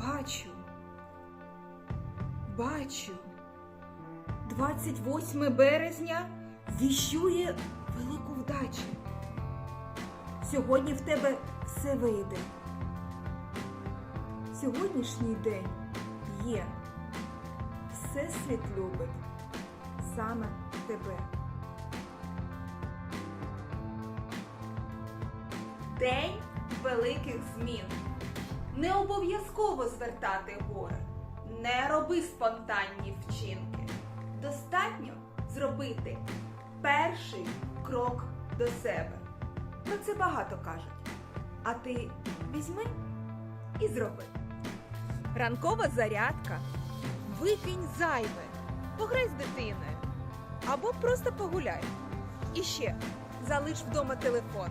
Бачу. Бачу. 28 березня віщує велику вдачу. Сьогодні в тебе все вийде. Сьогоднішній день є. Всесвіт любить саме тебе. День великих змін. Не обов'язково звертати гори. Не роби спонтанні вчинки. Достатньо зробити перший крок до себе. Про це багато кажуть. А ти візьми і зроби. Ранкова зарядка. Викинь зайве. Пограй з дитиною. Або просто погуляй. І ще залиш вдома телефон.